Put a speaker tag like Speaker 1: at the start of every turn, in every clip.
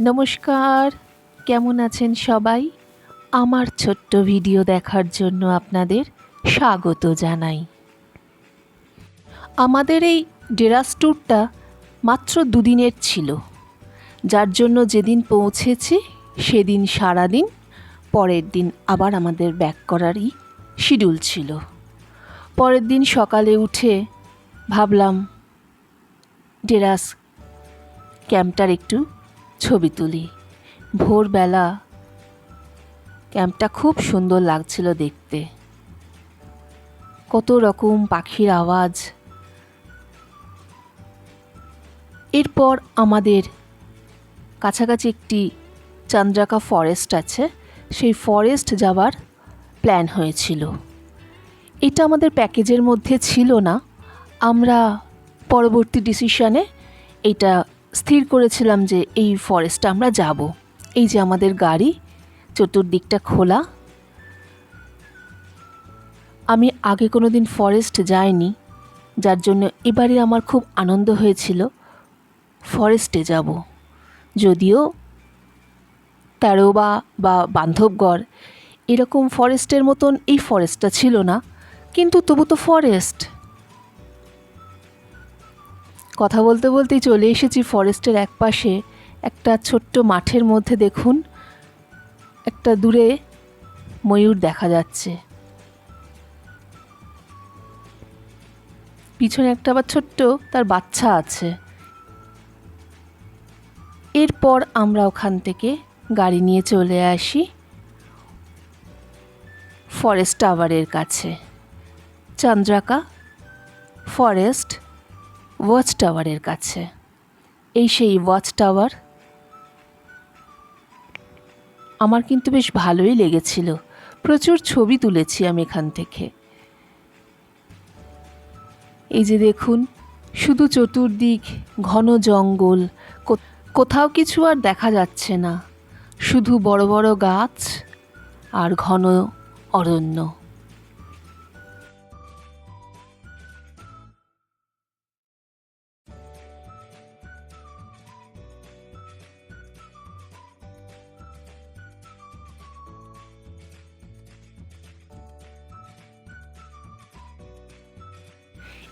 Speaker 1: নমস্কার। কেমন আছেন সবাই? আমার ছোট্ট ভিডিও দেখার জন্য আপনাদের স্বাগত জানাই। আমাদের এই ডেরাস ট্যুরটা মাত্র দুদিনের ছিল। যার জন্য যেদিন পৌঁছেছি, সেদিন সারাদিন, পরের দিন আবার আমাদের ব্যাক করারই শিডিউল ছিল। পরের দিন সকালে উঠে ভাবলাম, ডেরাস ক্যাম্পটার একটু ছবি তুলি। ভোরবেলা ক্যাম্পটা খুব সুন্দর লাগছিল দেখতে। কত রকম পাখির আওয়াজ। এরপর আমাদের কাছাকাছি একটি চন্দ্রাকা ফরেস্ট আছে। সেই ফরেস্ট যাওয়ার প্ল্যান হয়েছিল। এটা আমাদের প্যাকেজের মধ্যে ছিল না। আমরা পরবর্তী ডিসিশনে এটা স্থির করেছিলাম যে এই ফরেস্টে আমরা যাব। এই যে আমাদের গাড়ি, চতুর্দিকটা খোলা। আমি আগে কোনো দিন ফরেস্ট যাইনি, যার জন্য এবারে আমার খুব আনন্দ হয়েছিল। ফরেস্টে যাব। যদিও তেরো বা বা বান্ধবগড় এরকম ফরেস্টের মতন এই ফরেস্টটা ছিল না, কিন্তু তবু তো ফরেস্ট কথা বলতে বলতেই চলে এসেছি ফরেস্টের এক পাশে একটা ছোট্ট মাঠের মধ্যে দেখুন, একটা দূরে ময়ূর দেখা যাচ্ছে। পিছনে একটা আবার ছোট্ট তার বাচ্চা আছে। এরপর আমরা ওখান থেকে গাড়ি নিয়ে চলে আসি ফরেস্ট টাওয়ারের কাছে। চন্দ্রাকা ফরেস্ট ওয়াচ টাওয়ারের কাছে। এই সেই ওয়াচ টাওয়ার আমার কিন্তু বেশ ভালোই লেগেছিল। প্রচুর ছবি তুলেছি আমি এখান থেকে। এই যে দেখুন, শুধু চতুর্দিক, ঘন জঙ্গল কোথাও কিছু আর দেখা যাচ্ছে না। শুধু বড় বড় গাছ আর ঘন অরণ্য।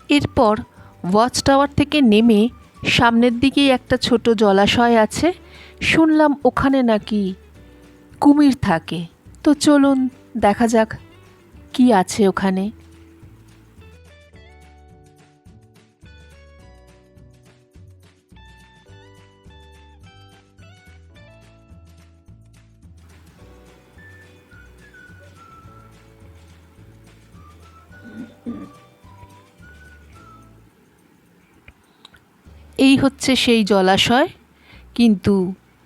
Speaker 1: এরপর ওয়াচ টাওয়ার থেকে নেমে সামনের দিকেই একটা ছোট জলাশয় আছে। শুনলাম ওখানে নাকি কুমির থাকে। তো চলুন দেখা যাক কি আছে ওখানে। এই হচ্ছে সেই জলাশয়, কিন্তু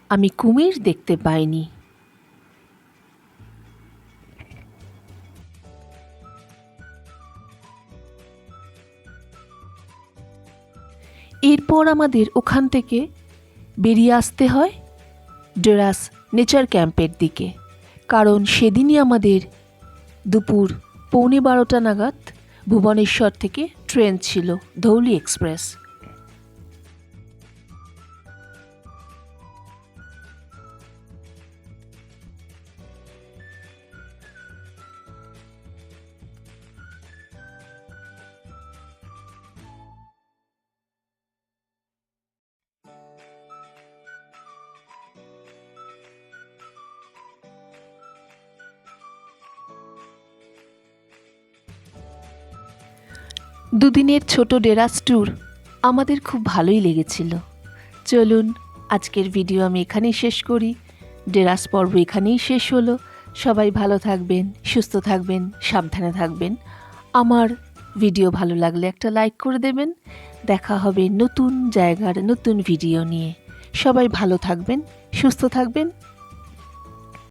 Speaker 1: আমি কুমির দেখতে পাইনি। এরপর আমাদের ওখান থেকে বেরিয়ে আসতে হয় ডেরাস নেচার ক্যাম্পের দিকে, কারণ সেদিনই আমাদের দুপুর পৌনে বারোটা নাগাদ ভুবনেশ্বর থেকে ট্রেন ছিল ধৌলি এক্সপ্রেস। দুদিনের ছোট ডেরাস ট্যুর আমাদের খুব ভালোই লেগেছিল। চলুন, আজকের ভিডিও আমি এখানেই শেষ করি। ডেরাস পর্ব এখানেই শেষ হলো। সবাই ভালো থাকবেন, সুস্থ থাকবেন, সাবধানে থাকবেন। আমার ভিডিও ভালো লাগলে একটা লাইক করে দেবেন। দেখা হবে নতুন জায়গার নতুন ভিডিও নিয়ে। সবাই ভালো থাকবেন, সুস্থ থাকবেন।